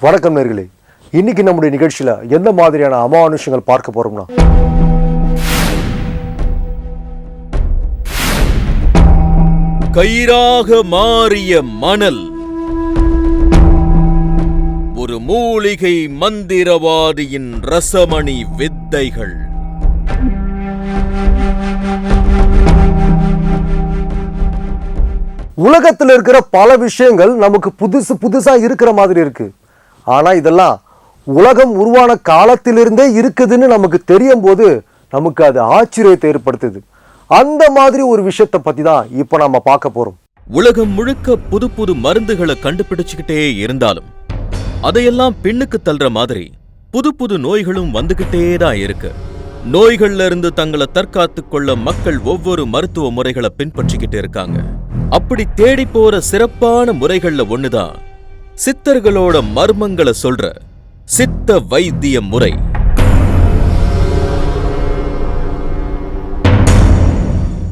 வணக்கம் நேர்களே. இன்னைக்கு நம்முடைய நிகழ்ச்சியில எந்த மாதிரியான அமானுஷங்கள் பார்க்க போறோம்னா? கயிறாக மாறிய மணல். ஒரு மூலிகை மந்திரவாதியின் ரசமணி வித்தைகள். உலகத்துல இருக்கிற பல விஷயங்கள் நமக்கு புதுசு புதுசா இருக்கிற மாதிரி இருக்கு. ஆனா இதெல்லாம் உலகம் உருவான காலத்திலிருந்தே இருக்குதுன்னு நமக்கு தெரியும் போது நமக்கு அது ஆச்சரியத்தை ஏற்படுத்துது. அந்த மாதிரி ஒரு விஷயத்தை பத்தி தான் இப்போ நம்ம பார்க்க போறோம். உலகம் முழுக்க புது புது மருந்துகளை கண்டுபிடிச்சுக்கிட்டே இருந்தாலும் அதையெல்லாம் பின்னுக்கு தள்ளுற மாதிரி புது புது நோய்களும் வந்துகிட்டே தான் இருக்கு. நோய்கள்ல இருந்து தங்களை தற்காத்து கொள்ள மக்கள் ஒவ்வொரு மருத்துவ முறைகளை பின்பற்றிக்கிட்டு இருக்காங்க. அப்படி தேடி போற சிறப்பான முறைகள்ல ஒண்ணுதான் சித்தர்களோட மர்மங்களை சொல்ற சித்த வைத்திய முறை.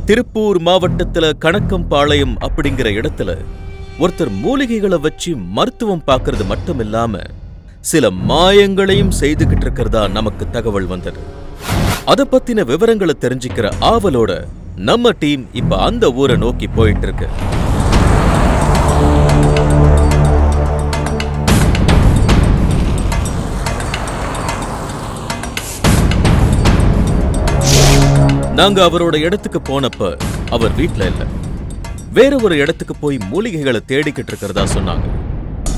திருப்பூர் மாவட்டத்துல கணக்கம்பாளையம் அப்படிங்கிற இடத்துல ஒருத்தர் மூலிகைகளை வச்சு மருத்துவம் பார்க்கறது மட்டும் இல்லாம சில மாயங்களையும் செய்துகிட்டு இருக்கிறதா நமக்கு தகவல் வந்தது. அத பத்தின விவரங்களை தெரிஞ்சுக்கிற ஆவலோட நம்ம டீம் இப்ப அந்த ஊரை நோக்கி போயிட்டு இருக்கு. நாங்க அவரோட இடத்துக்கு போனப்ப அவர் வீட்ல இல்ல. வேற ஒரு இடத்துக்கு போய் மூலிகைகளை தேடிக்கிட்டு இருக்கிறதா சொன்னாங்க.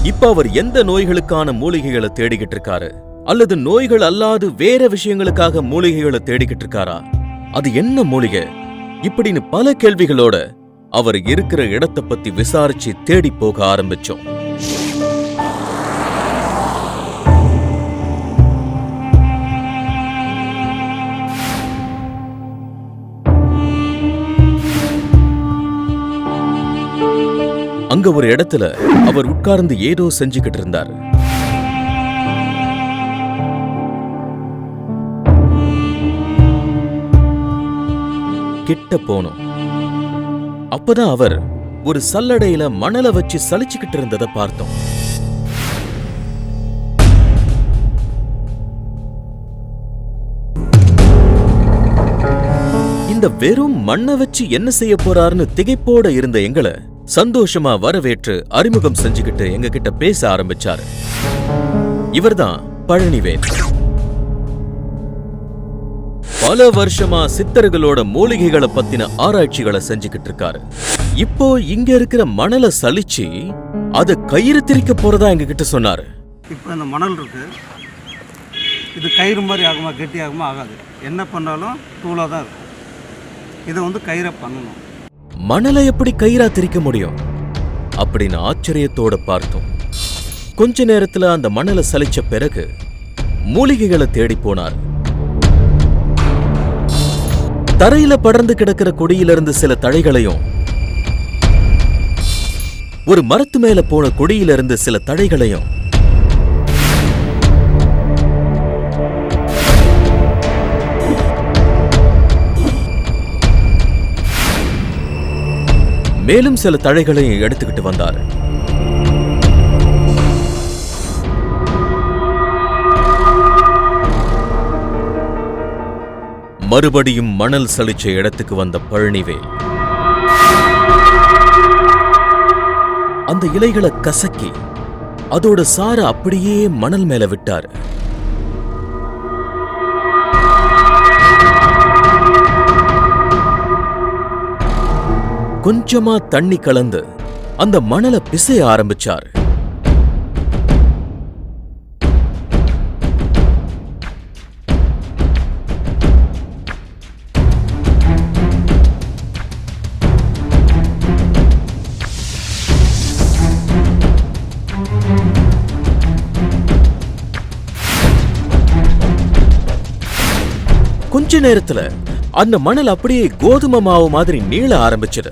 இப்ப அவர் எந்த நோய்களுக்கான மூலிகைகளை தேடிக்கிட்டு இருக்காரு? அல்லது நோய்கள் அல்லாது வேற விஷயங்களுக்காக மூலிகைகளை தேடிக்கிட்டு இருக்காரா? அது என்ன மூலிகை? இப்படின்னு பல கேள்விகளோட அவர் இருக்கிற இடத்தை பத்தி விசாரிச்சு தேடி போக ஆரம்பிச்சோம். அங்க ஒரு இடத்துல அவர் உட்கார்ந்து ஏதோ செஞ்சுக்கிட்டு இருந்தார். கிட்ட போனோம். அப்பதான் அவர் ஒரு சல்லடையில மணலை வச்சு சலிச்சுக்கிட்டு இருந்ததை பார்த்தோம். இந்த வெறும் மண்ணை வச்சு என்ன செய்ய போறாருன்னு திகைப்போட இருந்த எங்களை சந்தோஷமா வரவேற்று அறிமுகம் செஞ்சுக்கிட்டு எங்க கிட்ட பேச ஆரம்பிச்சாரு. இவர்தான் பழனிவேல். பல வருஷமா சித்தர்களோட மூலிகைகளை பத்தின ஆராய்ச்சிகளை செஞ்சுக்கிட்டு இருக்காரு. இப்போ இங்க இருக்கிற மணலை சலிச்சு அதை கயிறு திரிக்க போறதா எங்க கிட்ட சொன்னாரு. இப்போ இந்த மணல் இருக்கு. இது கயிறு மாதிரி ஆகுமா கெட்டி ஆகுமா ஆகாது. என்ன பண்ணாலும் தூளாக தான் இருக்கும். இதை வந்து கயிறை பண்ணணும். மணலை எப்படி கயிறா திரிக்க முடியும்? அப்படின்னு ஆச்சரியத்தோட பார்த்தோம். கொஞ்ச நேரத்துல அந்த மணலை சலிச்ச பிறகு மூலிகைகளை தேடி போனார். தரையில படர்ந்து கிடக்கிற கொடியிலிருந்து சில தழைகளையும் ஒரு மரத்து மேல போன கொடியிலிருந்து சில தழைகளையும் மேலும் சில தழைகளையும் எடுத்துக்கிட்டு வந்தார். மறுபடியும் மணல் சலிச்ச இடத்துக்கு வந்த பழனிவேல் அந்த இலைகளை கசக்கி அதோட சார அப்படியே மணல் மேல விட்டார். கொஞ்சமா தண்ணி கலந்து அந்த மணலை பிசைய ஆரம்பிச்சார். கொஞ்ச நேரத்துல அந்த மணல் அப்படியே கோதுமை மாவு மாதிரி நீள ஆரம்பிச்சது.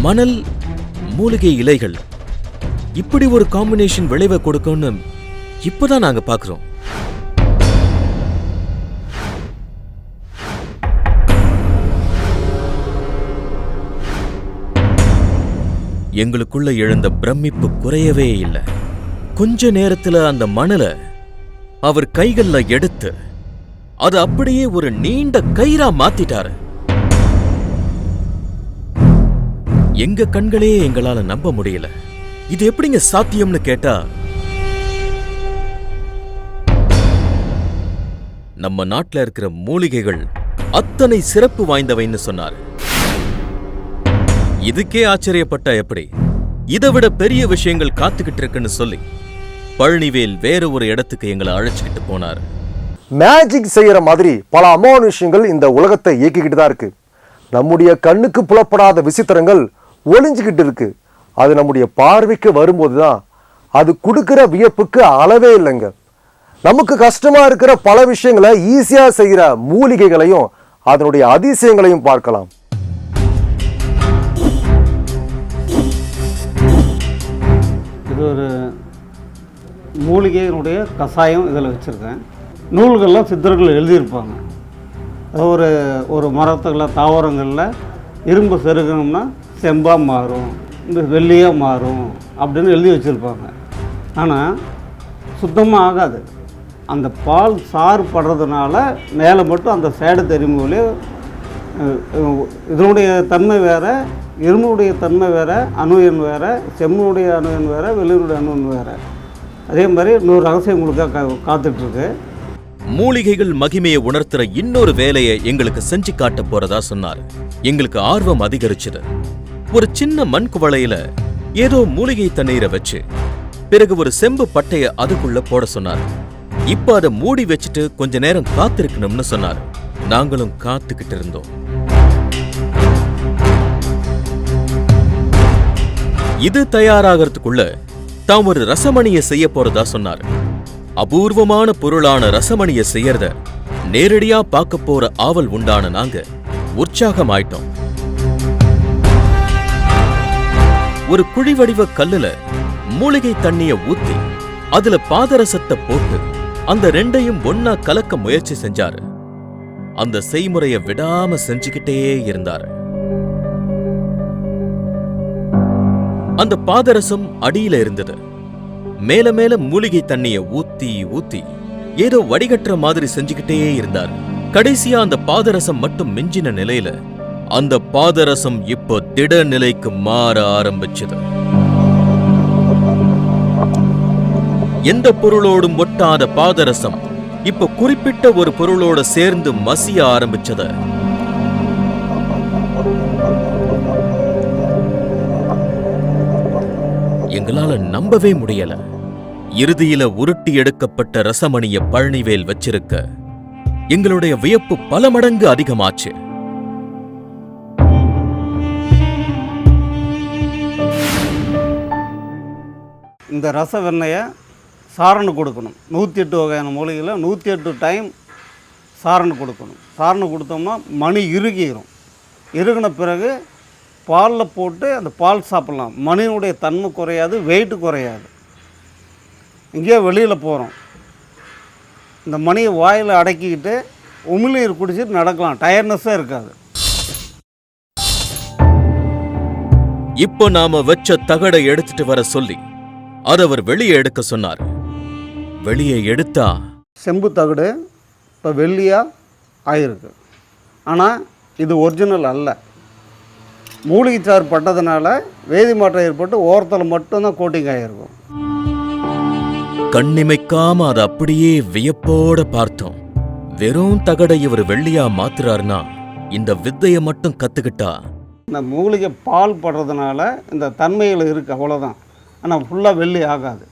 மணல் மூலிகை இலைகள். இப்படி ஒரு காம்பினேஷன் விளைவை கொடுக்கும்னு இப்பதான் நாங்க பாக்குறோம். எங்களுக்குள்ள எழுந்த பிரமிப்பு குறையவே இல்லை. கொஞ்ச நேரத்துல அந்த மணலை அவர் கைகள்ல எடுத்து அது அப்படியே ஒரு நீண்ட கயிறா மாத்திட்டாரு. எங்க கண்களே எங்களால நம்ப முடியல. இது எப்படிங்க சாத்தியம்னு கேட்டா நம்ம நாட்டுல இருக்கிற மூலிகைகள் அத்தனை சிறப்பு வாய்ந்தவைன்னு சொன்னார். இதுக்கே ஆச்சரியப்பட்டா எப்படி? இதை விட பெரிய விஷயங்கள் காத்துக்கிட்டு இருக்குன்னு சொல்லி பழனிவேல் வேற ஒரு இடத்துக்கு எங்களை அழைச்சிக்கிட்டு போனார். மேஜிக் செய்யற மாதிரி பல அமானுஷ்யங்கள் இந்த உலகத்தை இயக்கிக்கிட்டு தான் இருக்கு. நம்முடைய கண்ணுக்கு புலப்படாத விசித்திரங்கள் ஒளிஞ்சுக்கிட்டு இருக்கு. அது நம்முடைய பார்வைக்கு வரும்போது தான் அது கொடுக்குற வியப்புக்கு அளவே இல்லைங்க. நமக்கு கஷ்டமா இருக்கிற பல விஷயங்களை ஈஸியா செய்கிற மூலிகைகளையும் அதனுடைய அதிசயங்களையும் பார்க்கலாம். இது ஒரு மூலிகையினுடைய கஷாயம் இதில் வச்சுருக்கேன். நூல்கள்லாம் சித்தர்கள் எழுதியிருப்பாங்க. அது ஒரு ஒரு மரத்துகளில் தாவரங்களில் இரும்பு செருகணும்னா செம்பாக மாறும் இந்த வெள்ளியாக மாறும் அப்படின்னு எழுதி வச்சுருப்பாங்க. ஆனால் சுத்தமாக ஆகாது. அந்த பால் சாறு படுறதுனால மேலே மட்டும் அந்த சேடை தெரியும் போலே இதனுடைய தன்மை வேறு இரும்புடைய தன்மை வேறு அணுயன் வேறு செம்மனுடைய அணுயன் வேறு வெள்ளியினுடைய அணுயன் வேறு. அதே மாதிரி இன்னொரு ரகசியம் உங்களுக்காக கா காத்துட்ருக்கு. மூலிகைகள் மகிமையை உணர்த்துற இன்னொரு வேலையை எங்களுக்கு செஞ்சு காட்ட போறதா சொன்னார். எங்களுக்கு ஆர்வம் அதிகரிச்சது. ஒரு சின்ன மண் குவளையில ஏதோ மூலிகை தண்ணீரை வச்சு பிறகு ஒரு செம்பு பட்டைய அதுக்குள்ள போட சொன்னார். இப்ப அதை மூடி வச்சுட்டு கொஞ்ச நேரம் காத்திருக்கணும்னு சொன்னார். நாங்களும் காத்துக்கிட்டு இருந்தோம். இது தயாராகிறதுக்குள்ள தாம் ஒரு ரசமணியை செய்ய போறதா சொன்னார். அபூர்வமான பொருளான ரசமணியை செய்யறத நேரடியா பார்க்க போற ஆவல் உண்டான நாங்க உற்சாகமாயிட்டோம். ஒரு குழி வடிவ கல்லுல மூலிகை தண்ணிய ஊத்தி அதுல பாதரசத்தை போட்டு அந்த ரெண்டையும் ஒன்னா கலக்க முயற்சி செஞ்சாரு. அந்த செய்முறைய விடாம செஞ்சுக்கிட்டே இருந்தாரு. அந்த பாதரசம் அடியில இருந்தது. மேல மேல மூலிகை தண்ணிய ஊத்தி ஊத்தி ஏதோ வடிகட்டுற மாதிரி செஞ்சுக்கிட்டே இருந்தார். கடைசியா அந்த பாதரசம் மட்டும் மிஞ்சின நிலையில அந்த பாதரசம் இப்போ திட நிலைக்கு மாற ஆரம்பிச்சது. எந்த பொருளோடும் ஒட்டாத பாதரசம் இப்ப குறிப்பிட்ட ஒரு பொருளோட சேர்ந்து மசிய ஆரம்பிச்சத. எங்களால நம்பவே முடியல. இறுதியில உருட்டி எடுக்கப்பட்ட ரசமணிய பழனிவேல் வச்சிருக்க எங்களுடைய வியப்பு பல மடங்கு அதிகமாச்சு. இந்த ரச வெண்ணெயை சாரணு கொடுக்கணும். நூற்றி எட்டு வகையான மூலிகையில் நூற்றி எட்டு டைம் சாரணு கொடுக்கணும். சாரணு கொடுத்தோம்னா மணி இறுகிரும். இறுகின பிறகு பாலில் போட்டு அந்த பால் சாப்பிட்லாம். மணியினுடைய தன்மை குறையாது வெயிட்டு குறையாது. இங்கேயே வெளியில் போகிறோம் இந்த மணியை வாயில் அடக்கிக்கிட்டு உமிழ்நீர் குடிச்சிட்டு நடக்கலாம். டயர்னஸ்ஸே இருக்காது. இப்போ நாம வச்ச தகடை எடுத்துட்டு வர சொல்லி அதை அவர் வெளியே எடுக்க சொன்னார். வெளியே எடுத்தா? செம்பு தகடு இப்போ வெள்ளியாக ஆயிருக்கு. ஆனால் இது ஒரிஜினல் அல்ல. மூலிகை சாறு பட்டதுனால வேதி மாற்றம் ஏற்பட்டு ஓரத்தில் மட்டும்தான் கோட்டிங் ஆகிருக்கும் கண்ணிமைக்காம அதை அப்படியே வியப்போட பார்த்தோம். வெறும் தகடை இவர் வெள்ளியா மாத்துறாருன்னா இந்த வித்தைய மட்டும் கத்துக்கிட்டா? இந்த மூலிகை பால் படுறதுனால இந்த தன்மைகள் இருக்குது அவ்வளோதான் ஆனால் ஃபுல்லாக வெள்ளி ஆகாது.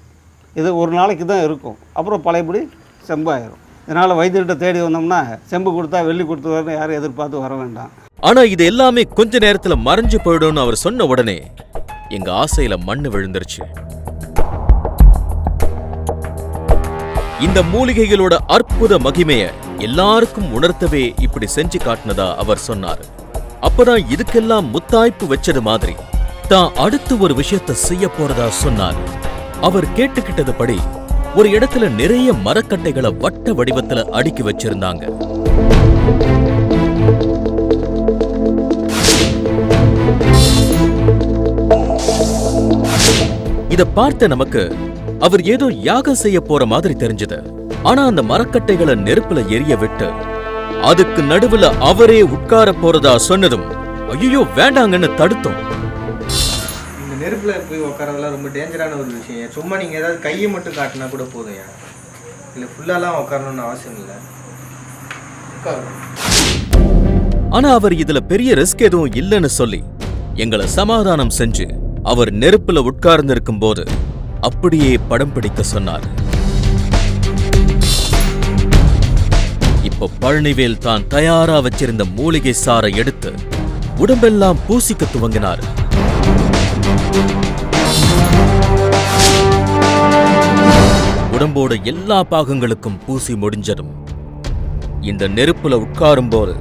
இது ஒரு நாளைக்கு தான் இருக்கும். அப்புறம் பழையபடி செம்பாயிரும். இதனால் வைத்தியர்கிட்ட தேடி வந்தோம்னா செம்பு கொடுத்தா வெள்ளி கொடுத்துருவாருன்னு யாரும் எதிர்பார்த்து வர வேண்டாம். ஆனா இது எல்லாமே கொஞ்ச நேரத்தில் மறைஞ்சு போயிடும்னு அவர் சொன்ன உடனே எங்க ஆசையில மண்ணு விழுந்துருச்சு. இந்த மூலிகைகளோட அற்புத மகிமையை எல்லாருக்கும் உணர்த்தவே இப்படி செஞ்சு காட்டினதா அவர் சொன்னார். அப்பதான் இதுக்கெல்லாம் முத்தாய்ப்பு வச்சது மாதிரி. தான் அடுத்து ஒரு விஷயத்த செய்ய போறதா சொன்னார். அவர் கேட்டுக்கிட்டதுபடி ஒரு இடத்துல நிறைய மரக்கட்டைகளை வட்ட வடிவத்துல அடுக்கி வச்சிருந்தாங்க. இத பார்த்த நமக்கு அவர் ஏதோ யாகம் செய்ய போற மாதிரி தெரிஞ்சது. ஆனா அந்த மரக்கட்டைகளை நெருப்புல எரிய விட்டு அதுக்கு நடுவுல அவரே உட்கார போறதா சொன்னதும் ஐயோ வேண்டாங்கன்னு தடுத்தோம். இந்த நெருப்புல போய் உட்காரதெல்லாம் ரொம்ப டேஞ்சரான ஒரு விஷயம். சும்மா நீங்க ஏதாவது கையை மட்டும் காட்டினா கூட போதும் ஏன்? இல்லை ஃபுல்லாலாம் உட்காரணும்னு அவசியம் இல்லை. ஆனா அவர் இதுல பெரிய ரிஸ்க் எதுவும் இல்லைன்னு சொல்லி எங்களை சமாதானம் செஞ்சு அவர் நெருப்புல உட்கார்ந்திருக்கும் போது அப்படியே படம் பிடிக்க சொன்னார். இப்போ பழனிவேல் தான் தயாரா வச்சிருந்த மூலிகை சாறை எடுத்து உடம்பெல்லாம் பூசிக்க துவங்கினார். உடம்போட எல்லா பாகங்களுக்கும் பூசி முடிஞ்சதும் இந்த நெருப்புல உட்காரும்போது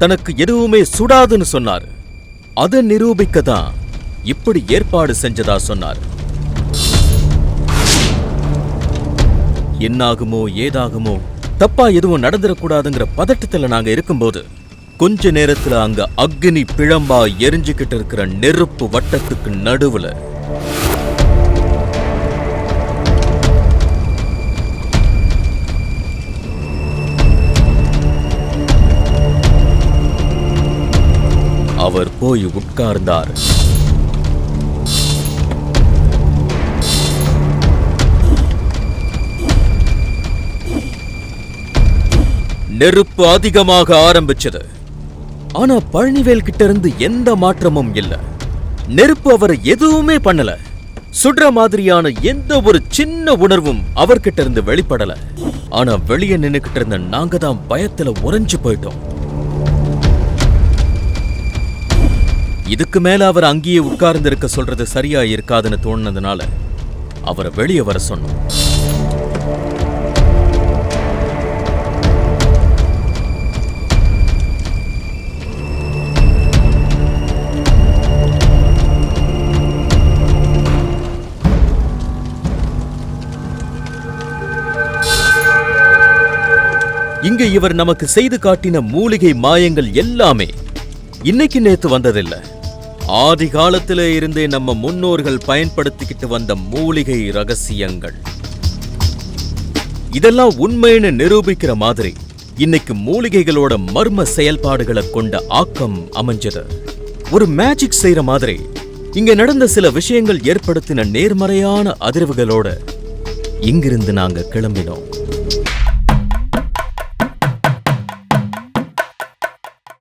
தனக்கு எதுவுமே சுடாதுன்னு சொன்னார். அதை நிரூபிக்க தான் இப்படி ஏற்பாடு செஞ்சதா சொன்னார். என்னாகுமோ ஏதாகுமோ தப்பா எதுவும் நடந்துடக்கூடாதுங்கிற பதட்டத்துல நாங்க இருக்கும்போது கொஞ்ச நேரத்துல அங்க அக்னி பிழம்பா எரிஞ்சுக்கிட்டு இருக்கிற நெருப்பு வட்டத்துக்கு நடுவுல அவர் போய் உட்கார்ந்தார். நெருப்பு அதிகமாக ஆரம்பிச்சது. ஆனா பழனிவேல் கிட்ட இருந்து எந்த மாற்றமும் இல்ல. நெருப்பு அவரை எதுவுமே பண்ணல. சுடுற மாதிரியான எந்த ஒரு சின்ன உணர்வும் அவர்கிட்ட இருந்து வெளிப்படல. ஆனா வெளியே நின்னுகிட்டு இருந்த நாங்க தான் பயத்துல உறைஞ்சு போயிட்டோம். இதுக்கு மேல அவர் அங்கேயே உட்கார்ந்து இருக்க சொல்றது சரியா இருக்காதுன்னு தோணுனதுனால அவரை வெளியே வர சொன்னோம். இங்க இவர் நமக்கு செய்து காட்டின மூலிகை மாயங்கள் எல்லாமே இன்னைக்கு நேத்து வந்ததில்லை. ஆதி காலத்திலே இருந்தே நம்ம முன்னோர்கள் பயன்படுத்திக்கிட்டு வந்த மூலிகை ரகசியங்கள். இதெல்லாம் உண்மைன்னு நிரூபிக்கிற மாதிரி இன்னைக்கு மூலிகைகளோட மர்ம செயல்பாடுகளை கொண்ட ஆக்கம் அமைஞ்சது. ஒரு மேஜிக் செய்யற மாதிரி இங்க நடந்த சில விஷயங்கள் ஏற்படுத்தின நேர்மறையான அதிர்வுகளோட இங்கிருந்து நாங்க கிளம்பினோம்.